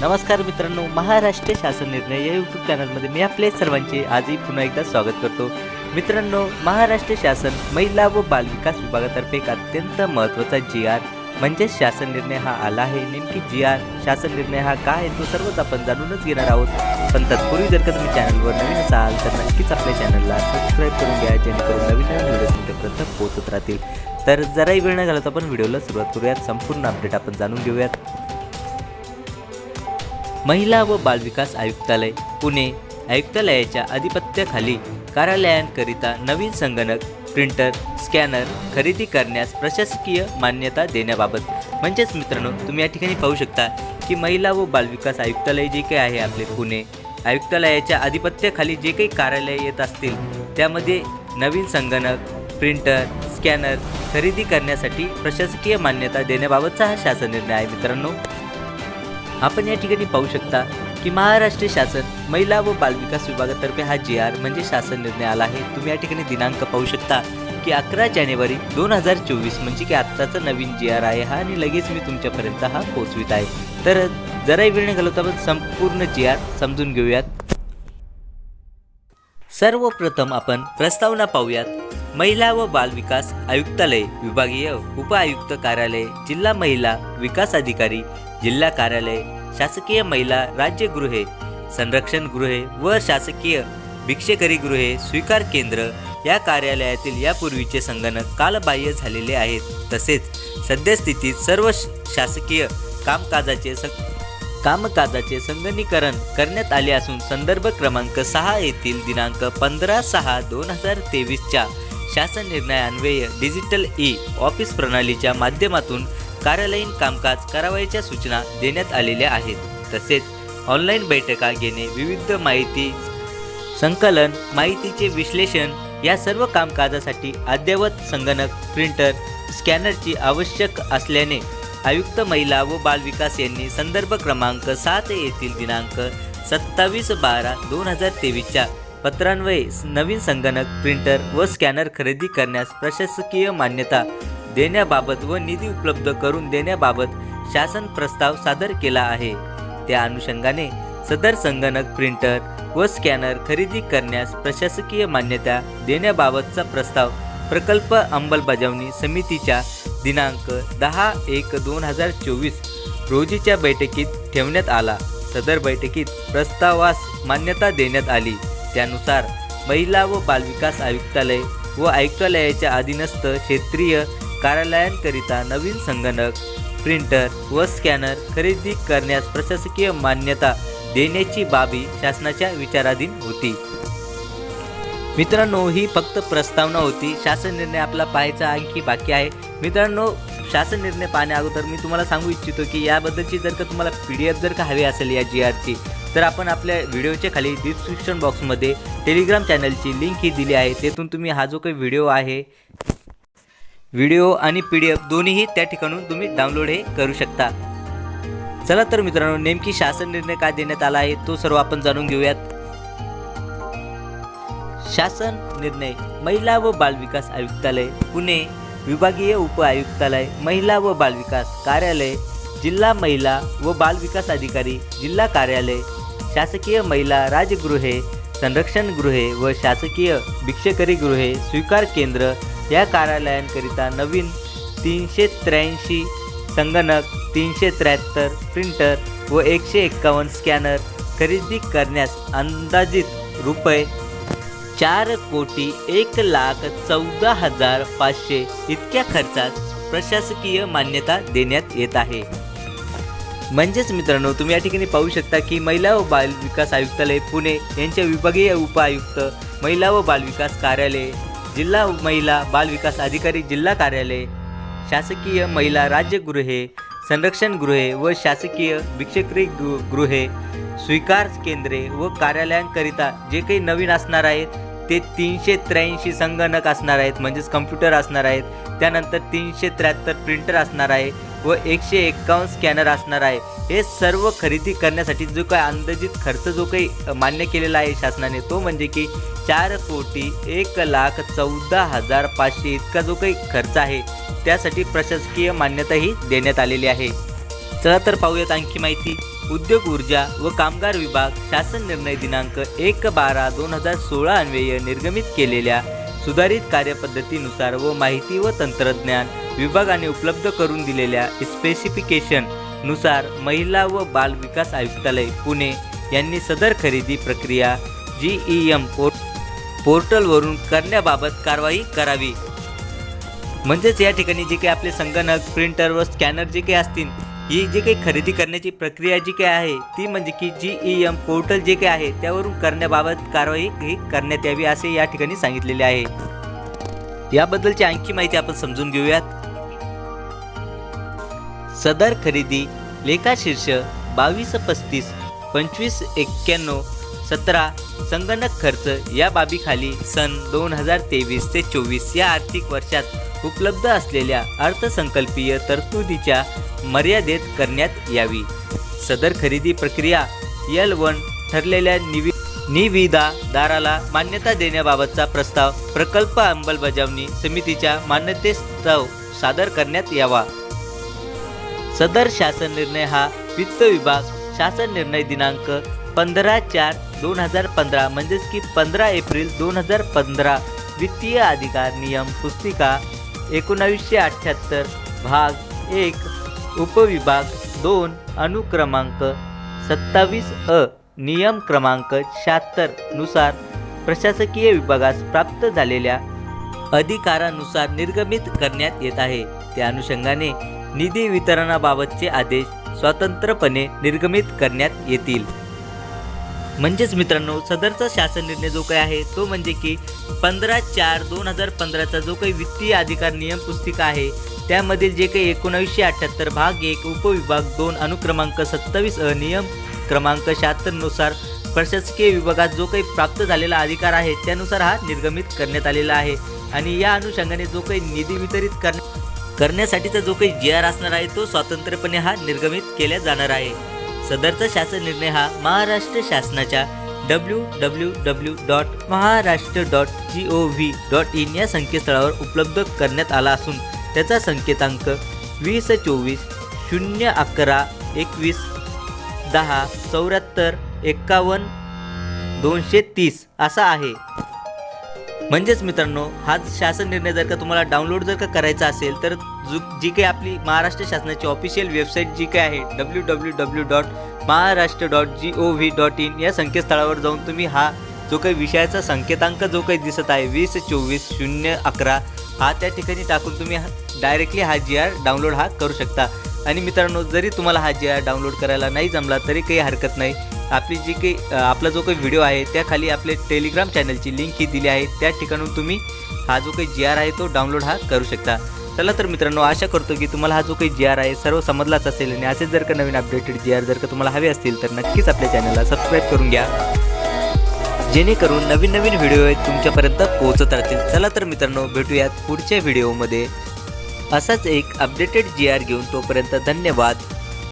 नमस्कार मित्रांनो महाराष्ट्र शासन निर्णय या यूट्यूब चॅनलमध्ये मी आपले सर्वांचे आजही पुन्हा एकदा स्वागत करतो. मित्रांनो महाराष्ट्र शासन महिला व बाल विकास विभागातर्फे एक अत्यंत महत्त्वाचा जी आर म्हणजेच शासन निर्णय हा आला आहे. नेमकी जी आर शासन निर्णय हा काय आहे तो सर्वच आपण जाणूनच घेणार आहोत. पण तत्पूर्वी जर का तुम्ही चॅनलवर नवीन असाल तर नक्कीच आपल्या चॅनलला सबस्क्राईब करून घ्या जेणेकरून नवीन नवीन व्हिडिओ तुमच्यापर्यंत पोहोचत राहतील. तर जराही वेळ न घालत आपण व्हिडिओला सुरुवात करूयात. संपूर्ण अपडेट आपण जाणून घेऊयात. महिला व बालविकास आयुक्तालय पुणे. आयुक्तालयाच्या अधिपत्याखाली कार्यालयांकरिता नवीन संगणक प्रिंटर स्कॅनर खरेदी करण्यास प्रशासकीय मान्यता देण्याबाबत. म्हणजेच मित्रांनो तुम्ही या ठिकाणी पाहू शकता की महिला व बालविकास आयुक्तालय जे काही आहे आपले पुणे. आयुक्तालयाच्या अधिपत्याखाली जे काही कार्यालय येत असतील त्यामध्ये नवीन संगणक प्रिंटर स्कॅनर खरेदी करण्यासाठी प्रशासकीय मान्यता देण्याबाबतचा हा शासन निर्णय आहे मित्रांनो. आपण या ठिकाणी पाहू शकता की महाराष्ट्र शासन महिला व बालविकास विभागातर्फे हा जी आर म्हणजे शासन निर्णय आला आहे. तुम्ही या ठिकाणी दिनांक पाहू शकता की अकरा जानेवारी दोन हजार चोवीस म्हणजे की आत्ताचा नवीन जी आर आहे हा आणि लगेच मी तुमच्यापर्यंत हा पोहोचवित आहे. तर जराही वेळ न घालवता आपण संपूर्ण जी आर समजून घेऊयात. सर्वप्रथम आपण प्रस्तावना पाहूयात. महिला व बालविकास आयुक्तालय विभागीय उप आयुक्त कार्यालय जिल्हा महिला विकास अधिकारी जिल्हा कार्यालय शासकीय महिला राज्यगृहे संरक्षण गृहे व शासकीय भिक्षेकरी गृहे स्वीकार केंद्र या कार्यालयातील यापूर्वीचे संगणक कालबाह्य झालेले आहेत. तसेच सद्यस्थितीत सर्व श- शासकीय कामकाजाचे सं कामकाजाचे संगणीकरण करण्यात आले असून संदर्भ क्रमांक सहा येथील दिनांक पंधरा सहा दोन हजार तेवीसच्या शासन निर्णयान्वये डिजिटल ई ऑफिस प्रणालीच्या माध्यमातून कार्यालयीन कामकाज करावयाच्या सूचना देण्यात आलेल्या आहेत. तसेच ऑनलाईन बैठका घेणे विविध माहिती संकलन माहितीचे विश्लेषण या सर्व कामकाजासाठी अद्ययावत संगणक प्रिंटर स्कॅनरची आवश्यक असल्याने आयुक्त महिला व बालविकास यांनी संदर्भ क्रमांक सात येथील दिनांक सत्तावीस बारा दोन हजार तेवीसच्या पत्रान्वये नवीन संगणक प्रिंटर व स्कॅनर खरेदी करण्यास प्रशासकीय मान्यता देण्याबाबत व निधी उपलब्ध करून देण्याबाबत शासन प्रस्ताव सादर केला आहे. त्या अनुषंगाने सदर संगणक प्रिंटर व स्कॅनर खरेदी करण्यास प्रशासकीय मान्यता देण्याबाबतचा प्रस्ताव प्रकल्प अंमलबजावणी समितीच्या दिनांक दहा एक दोन हजार चोवीस रोजीच्या बैठकीत ठेवण्यात आला. सदर बैठकीत प्रस्तावास मान्यता देण्यात आली. त्यानुसार महिला व बालविकास आयुक्तालय व आयुक्तालयाच्या अधीनस्थ क्षेत्रीय कार्यालयांकरिता नवीन संगणक प्रिंटर व स्कॅनर खरेदी करण्यास प्रशासकीय मान्यता देण्याची बाबी शासनाच्या विचाराधीन होती. मित्रांनो ही फक्त प्रस्तावना होती. शासन निर्णय आपला पाहायचा आणखी बाकी आहे. मित्रांनो शासन निर्णय पाहण्या अगोदर मी तुम्हाला सांगू इच्छितो की याबद्दलची जर का तुम्हाला पी डी एफ जर का हवी असेल या जी आरची तर आपण आपल्या व्हिडिओच्या खाली डिस्क्रिप्शन बॉक्समध्ये टेलिग्राम चॅनलची लिंक ही दिली आहे. तेथून तुम्ही हा जो काही व्हिडिओ आहे व्हिडिओ आणि पी डी एफ दोन्हीही त्या ठिकाणून तुम्ही डाउनलोड हे करू शकता. चला तर मित्रांनो नेमकी शासन निर्णय काय देण्यात आला आहे तो सर्व आपण जाणून घेऊयात. शासन निर्णय महिला व बालविकास आयुक्तालय पुणे विभागीय उप आयुक्तालय महिला व बालविकास कार्यालय जिल्हा महिला व बालविकास अधिकारी जिल्हा कार्यालय शासकीय महिला राजगृहे संरक्षण गृहे व शासकीय भिक्षकरी गृहे स्वीकार केंद्र या कार्यालयांकरिता नवीन तीनशे त्र्याऐंशी संगणक तीनशे त्र्याहत्तर प्रिंटर व एकशे एक्कावन्न स्कॅनर खरेदी करण्यास अंदाजित रुपये चार कोटी एक लाख चौदा हजार पाचशे इतक्या खर्चात प्रशासकीय मान्यता देण्यात येत आहे. म्हणजेच मित्रांनो तुम्ही या ठिकाणी पाहू शकता की महिला व बाल विकास आयुक्तालय पुणे यांच्या विभागीय उपआयुक्त महिला व बालविकास कार्यालय जिल्हा महिला बालविकास अधिकारी जिल्हा कार्यालय शासकीय महिला राज्यगृहे संरक्षण गृहे व शासकीय भिक्षकरी गृ गृहे स्वीकार केंद्रे व कार्यालयांकरिता जे काही नवीन असणार आहेत ते तीनशे त्र्याऐंशी संगणक असणार आहेत म्हणजेच कम्प्युटर असणार आहेत. त्यानंतर तीनशे त्र्याहत्तर प्रिंटर असणार आहे. व एकशे एक्कावन्न स्कॅनर असणार आहे. हे सर्व खरेदी करण्यासाठी जो काही अंदाजित खर्च जो काही मान्य केलेला आहे शासनाने तो म्हणजे की चार कोटी एक लाख चौदा हजार पाचशे इतका जो काही खर्च आहे त्यासाठी प्रशासकीय मान्यताही देण्यात आलेली आहे. चला तर पाहूयात आणखी माहिती. उद्योग ऊर्जा व कामगार विभाग शासन निर्णय दिनांक एक बारा दोन हजार सोळा अन्वये निर्गमित केलेल्या सुधारित कार्यपद्धतीनुसार व माहिती व तंत्रज्ञान विभागाने उपलब्ध करून दिलेल्या स्पेसिफिकेशननुसार महिला व बाल विकास आयुक्तालय पुणे यांनी सदर खरेदी प्रक्रिया जी ई एम पोर्टलवरून करण्याबाबत कारवाई करावी. म्हणजेच या ठिकाणी जे काही आपले संगणक प्रिंटर व स्कॅनर जे काही असतील ही जी काही खरेदी करण्याची प्रक्रिया जी काही आहे ती म्हणजे की जी ई एम पोर्टल जे काही आहे त्यावरून करण्याबाबत कारवाई ही करण्यात यावी असे या ठिकाणी सांगितलेले आहे. याबद्दलची आणखी माहिती आपण समजून घेऊयात. सदर खरेदी लेखाशीर्ष बावीस पस्तीस पंचवीस एक्क्याण्णव सतरा संगणक खर्च या बाबीखाली सन दोन हजार तेवीस ते चोवीस या आर्थिक वर्षात उपलब्ध असलेल्या अर्थसंकल्पीय तरतुदीच्या मर्यादेत करण्यात यावी. सदर खरेदी प्रक्रिया यल वन ठरलेल्या निवि निविदादाराला मान्यता देण्याबाबतचा प्रस्ताव प्रकल्प अंमलबजावणी समितीच्या मान्यतेस्तव सादर करण्यात यावा. सदर शासन निर्णय हा वित्त विभाग शासन निर्णय दिनांक पंधरा चार दोन हजार पंधरा म्हणजेच की पंधरा एप्रिल दोन हजार पंधरा वित्तीय अधिकार नियम पुस्तिका एकोणावीसशे अठ्ठ्याहत्तर भाग एक उपविभाग दोन अनुक्रमांक सत्तावीस अ नियम क्रमांक शहात्तरनुसार प्रशासकीय विभागास प्राप्त झालेल्या अधिकारानुसार निर्गमित करण्यात येत आहे. त्या अनुषंगाने निधी वितरणाबाबतचे आदेश स्वतंत्रपणे निर्गमित करण्यात येतील. म्हणजेच मित्रांनो सदरचा शासन निर्णय जो काही आहे तो म्हणजे की पंधरा चार दोन हजार पंधराचा जो काही वित्तीय अधिकार नियम पुस्तिका आहे त्यामधील जे काही एकोणावीसशे अठ्ठ्याहत्तर भाग एक उपविभाग दोन अनुक्रमांक सत्तावीस अ नियम क्रमांक शहात्तरनुसार प्रशासकीय विभागात जो काही प्राप्त झालेला अधिकार आहे त्यानुसार हा निर्गमित करण्यात आलेला आहे. आणि या अनुषंगाने जो काही निधी वितरित करण्या करण्यासाठीचा जो काही जी आर असणार आहे तो स्वतंत्रपणे हा निर्गमित केला जाणार आहे. सदरचा शासन निर्णय हा महाराष्ट्र शासनाच्या W W W dot Maharashtra dot G O V dot in या संकेतस्थळावर उपलब्ध करण्यात आला असून त्याचा संकेतांक वीस चोवीस शून्य अकरा एकवीस दहा चौऱ्याहत्तर एक्कावन्न दोनशे तीस असा आहे. म्हणजेच मित्रांनो हा शासन निर्णय जर का तुम्हाला डाउनलोड जर का करायचा असेल तर जु जी काही आपली महाराष्ट्र शासनाची ऑफिशियल वेबसाईट जी काही आहे W W W dot Maharashtra dot G O V dot in या संकेतस्थळावर जाऊन तुम्ही हा जो काही विषयाचा संकेतांक जो काही दिसत आहे वीस चोवीस शून्य अकरा हा त्या ठिकाणी टाकून तुम्ही डायरेक्टली हा जी आर डाउनलोड हा करू शकता. आणि मित्रांनो जरी तुम्हाला हा जी आर डाउनलोड करायला नाही जमला तरी काही हरकत नाही. आपली जी काही आपला जो काही व्हिडिओ आहे त्याखाली आपले टेलिग्राम चॅनलची लिंक ही दिली आहे. त्या ठिकाणून तुम्ही हा जो काही जी आर आहे तो डाउनलोड हा करू शकता. चला तर मित्रांनो आशा करतो की तुम्हाला हा जो काही जी आर आहे सर्व समजलाच असेल. आणि असेच जर का नवीन अपडेटेड जी आर जर का तुम्हाला हवे असतील तर नक्कीच आपल्या चॅनलला सबस्क्राईब करून घ्या. जेणेकरून नवीन नवीन व्हिडिओ तुमच्यापर्यंत पोहोचत राहतील. चला तर मित्रांनो भेटूयात पुढच्या व्हिडिओमध्ये असाच एक अपडेटेड जी आर घेऊन तोपर्यंत धन्यवाद.